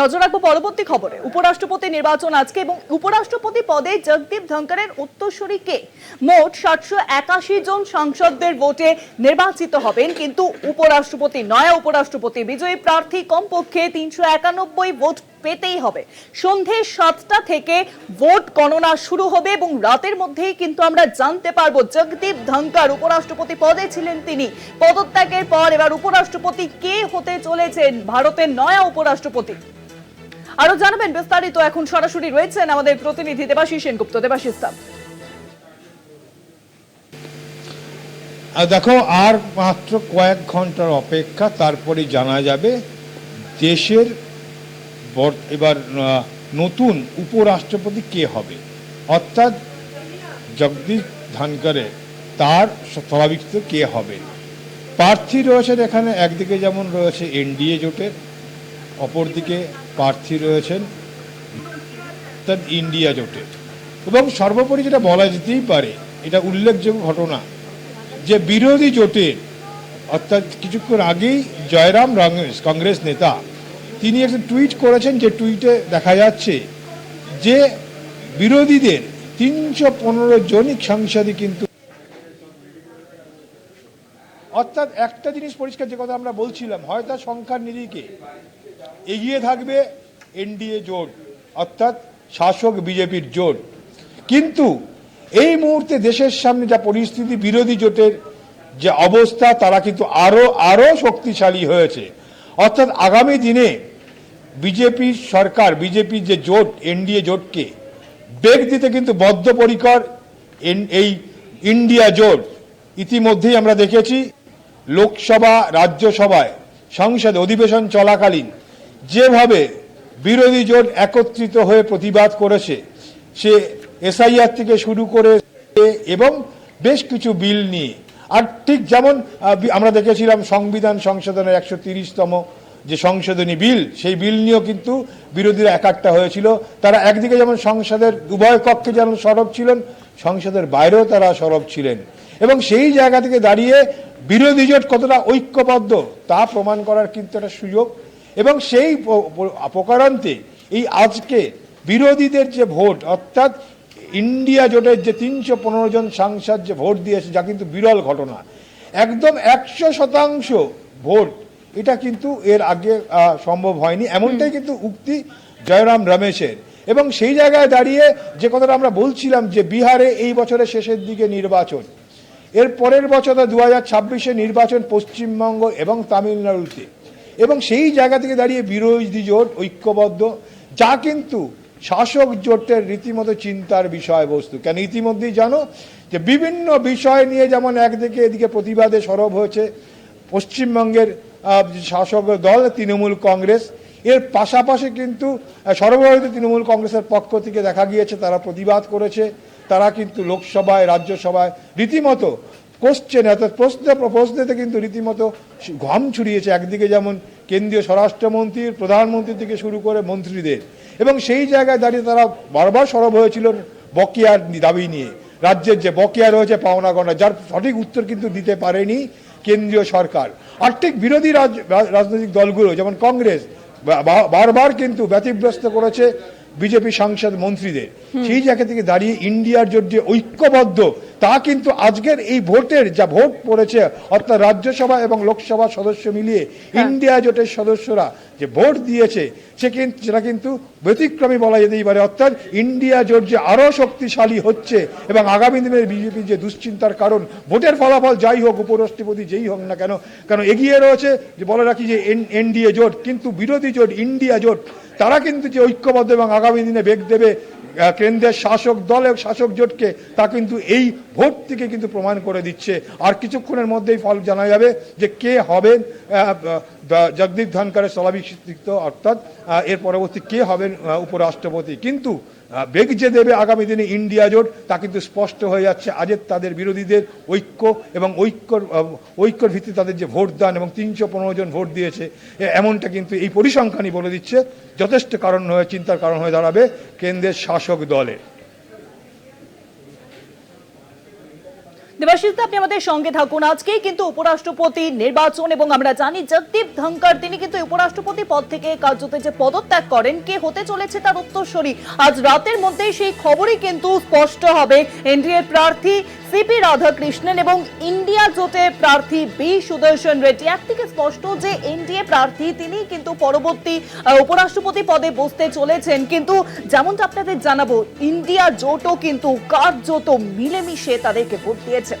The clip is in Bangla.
নজর রাখব পরবর্তী খবরে। উপরাষ্ট্রপতি নির্বাচন আজকে এবং উপরাষ্ট্রপতি পদে জগদীপ ধনকরের উত্তরসূরি কে? মোট সাতশো একাশি জন সাংসদদের ভোটে নির্বাচিত হবেন, কিন্তু উপরাষ্ট্রপতি নয়া, উপরাষ্ট্রপতি বিজয়ী প্রার্থী কমপক্ষে তিনশো একানব্বই ভোট পেতেই হবে। সন্ধে সাতটা থেকে ভোট গণনা শুরু হবে এবং রাতের মধ্যেই কিন্তু আমরা জানতে পারব জগদীপ ধনকর উপরাষ্ট্রপতি পদে ছিলেন তিনি। পদত্যাগের পর এবার উপরাষ্ট্রপতি কে হতে চলেছেন? ভারতের নয়া উপরাষ্ট্রপতি। আরও জানাবেন, বিস্তারিত এখন সরাসরি রয়েছেন আমাদের প্রতিনিধি দেবাশিস সেনগুপ্ত। দেবাশিস আর দেখো, আর মাত্র কয়েক ঘণ্টার অপেক্ষা তারপরে জানা যাবে দেশের এবার নতুন উপরাষ্ট্রপতি কে হবে। অর্থাৎ জগদীপ ধনকরে তার স্বাভাবিক কে হবে। প্রার্থী রয়েছেন এখানে, একদিকে যেমন রয়েছে এনডিএ জোটের, অপরদিকে প্রার্থী রয়েছেন অর্থাৎ ইন্ডিয়া জোটের এবং সর্বোপরি যেটা বলা যেতেই পারে, এটা উল্লেখযোগ্য ঘটনা, যে বিরোধী জোটের অর্থাৎ কিছুক্ষণ আগেই জয়রাম রঙ্গেশ, কংগ্রেস নেতা, তিনি একটা টুইট করেছেন যে টুইটে দেখা যাচ্ছে যে বিরোধীদের তিনশো পনেরো জনিক সাংসদই কিন্তু অর্থাৎ একটা জিনিস পরিষ্কার যে কথা আমরা বলছিলাম হয়তো সংখ্যার নিরিখে। এগিয়ে থাকবে এনডিএ জোট, অর্থাৎ শাসক বিজেপির জোট। কিন্তু এই মুহূর্তে দেশের সামনে যা পরিস্থিতি, বিরোধী জোটের যে অবস্থা, তারা কিন্তু আরও আরও শক্তিশালী হয়েছে। অর্থাৎ আগামী দিনে বিজেপি সরকার, বিজেপির যে জোট, এনডিএ জোটকে বেগ দিতে কিন্তু বদ্ধপরিকর এই ইন্ডিয়া জোট। ইতিমধ্যেই আমরা দেখেছি, লোকসভা, রাজ্যসভায় সংসদে অধিবেশন চলাকালীন যেভাবে বিরোধী জোট একত্রিত হয়ে প্রতিবাদ করেছে, সে এসআইআর থেকে শুরু করে এবং বেশ কিছু বিল নিয়ে। আর ঠিক যেমন আমরা দেখেছিলাম সংবিধান সংশোধনের একশো তিরিশতম যে সংশোধনী বিল, সেই বিল নিয়েও কিন্তু বিরোধীরা একাট্টা হয়েছিল। তারা একদিকে যেমন সংসদের উভয় কক্ষে যেমন সরব ছিলেন, সংসদের বাইরেও তারা সরব ছিলেন। এবং সেই জায়গা থেকে দাঁড়িয়ে বিরোধী জোট কতটা ঐক্যবদ্ধ, তা প্রমাণ করার কিন্তু একটা সুযোগ এবং সেই প্রকারান্তে এই আজকে বিরোধীদের যে ভোট, অর্থাৎ ইন্ডিয়া জোটের যে তিনশো পনেরো জন সাংসদ যে ভোট দিয়েছে, যা কিন্তু বিরল ঘটনা। একদম একশো শতাংশ ভোট এটা কিন্তু এর আগে সম্ভব হয়নি। এমনটাই কিন্তু উক্তি জয়রাম রমেশের। এবং সেই জায়গায় দাঁড়িয়ে যে কথাটা আমরা বলছিলাম যে বিহারে এই বছরের শেষের দিকে নির্বাচন, এর পরের বছর দু হাজার ছাব্বিশে নির্বাচন পশ্চিমবঙ্গ এবং তামিলনাড়ুতে। এবং সেই জায়গা থেকে দাঁড়িয়ে বিরোধী জোট ঐক্যবদ্ধ, যা কিন্তু শাসক জোটের রীতিমতো চিন্তার বিষয়বস্তু। কেন ইতিমধ্যেই জানো যে বিভিন্ন বিষয় নিয়ে যেমন একদিকে এদিকে প্রতিবাদে সরব হয়েছে পশ্চিমবঙ্গের শাসক দল তৃণমূল কংগ্রেস। এর পাশাপাশি কিন্তু সর্বভারতীয় তৃণমূল কংগ্রেসের পক্ষ থেকে দেখা গিয়েছে তারা প্রতিবাদ করেছে। তারা কিন্তু লোকসভায়, রাজ্যসভায় রীতিমতো কোশ্চেন অর্থাৎ প্রশ্ন প্রশ্নেতে কিন্তু রীতিমতো ঘাম ছড়িয়েছে একদিকে যেমন কেন্দ্রীয় স্বরাষ্ট্রমন্ত্রীর প্রধানমন্ত্রী থেকে শুরু করে মন্ত্রীদের। এবং সেই জায়গায় দাঁড়িয়ে তারা বারবার সরব হয়েছিল বকেয়ার দাবি নিয়ে। রাজ্যের যে বকেয়া রয়েছে পাওনা গণনা যার সঠিক উত্তর কিন্তু দিতে পারেনি কেন্দ্রীয় সরকার। আর ঠিক বিরোধী রাজ- রাজনৈতিক দলগুলো যেমন কংগ্রেস বারবার কিন্তু ব্যতিগ্রস্ত করেছে বিজেপি সাংসদ মন্ত্রীদের। সেই জায়গা থেকে দাঁড়িয়ে ইন্ডিয়ার জোট যে ঐক্যবদ্ধ তা কিন্তু আজকের এই ভোটের যা ভোট পড়েছে অর্থাৎ রাজ্যসভা এবং লোকসভা সদস্য মিলিয়ে ইন্ডিয়া জোটের সদস্যরা যে ভোট দিয়েছে সে কিন্তু সেটা কিন্তু ব্যতিক্রমী বলা যেতেই পারে। অর্থাৎ ইন্ডিয়া জোট যে আরও শক্তিশালী হচ্ছে এবং আগামী দিনের বিজেপি যে দুশ্চিন্তার কারণ ভোটের ফলাফল যাই হোক উপরাষ্ট্রপতি যেই হোক না কেন কেন এগিয়ে রয়েছে যে বলে রাখি যে এনডিএ জোট কিন্তু বিরোধী জোট ইন্ডিয়া জোট তারা কিন্তু যে ঐক্যবদ্ধ এবং আগামী দিনে বেগ দেবে কেন্দ্রের শাসক দল এবং শাসক জোটকে তা কিন্তু এই ভোট থেকে কিন্তু প্রমাণ করে দিচ্ছে। আর কিছুক্ষণের মধ্যেই ফল জানা যাবে যে কে হবেন জগদীপ ধনকরের স্বাভাবিক অর্থাৎ এর পরবর্তী কে হবেন উপরাষ্ট্রপতি। কিন্তু বেগ যে দেবে আগামী দিনে ইন্ডিয়া জোট, তা কিন্তু স্পষ্ট হয়ে যাচ্ছে। আজের তাদের বিরোধীদের ঐক্য এবং ঐক্যর ঐক্যর ভিত্তিতে তাদের যে ভোট দান এবং তিনশো পনেরো জন ভোট দিয়েছে এমনটা কিন্তু এই পরিসংখ্যানই বলে দিচ্ছে। যথেষ্ট কারণ হয়ে, চিন্তার কারণ হয়ে দাঁড়াবে কেন্দ্রের শাসক দলের। দেবাশিস, আপনি আমাদের সঙ্গে থাকুন আজকেই, কিন্তু উপরাষ্ট্রপতি নির্বাচন, এবং আমরা জানি জগদীপ ধনকর তিনি কিন্তু উপরাষ্ট্রপতি পদ থেকে যে পদত্যাগ করেন, কে হতে চলেছে তার আজ রাতের সেই খবরই কিন্তু স্পষ্ট হবে। এনডিএ প্রার্থী সিপি রাধাকৃষ্ণন এবং ইন্ডিয়া জোটের প্রার্থী বি সুদর্শন রেড্ডি। একদিকে স্পষ্ট যে এনডিএ প্রার্থী, তিনি কিন্তু পরবর্তী উপরাষ্ট্রপতি পদে বসতে চলেছেন। কিন্তু যেমনটা আপনাদের জানাব, ইন্ডিয়া জোটও কিন্তু কার্যত মিলেমিশে তাদেরকে ভোট দিয়েছে।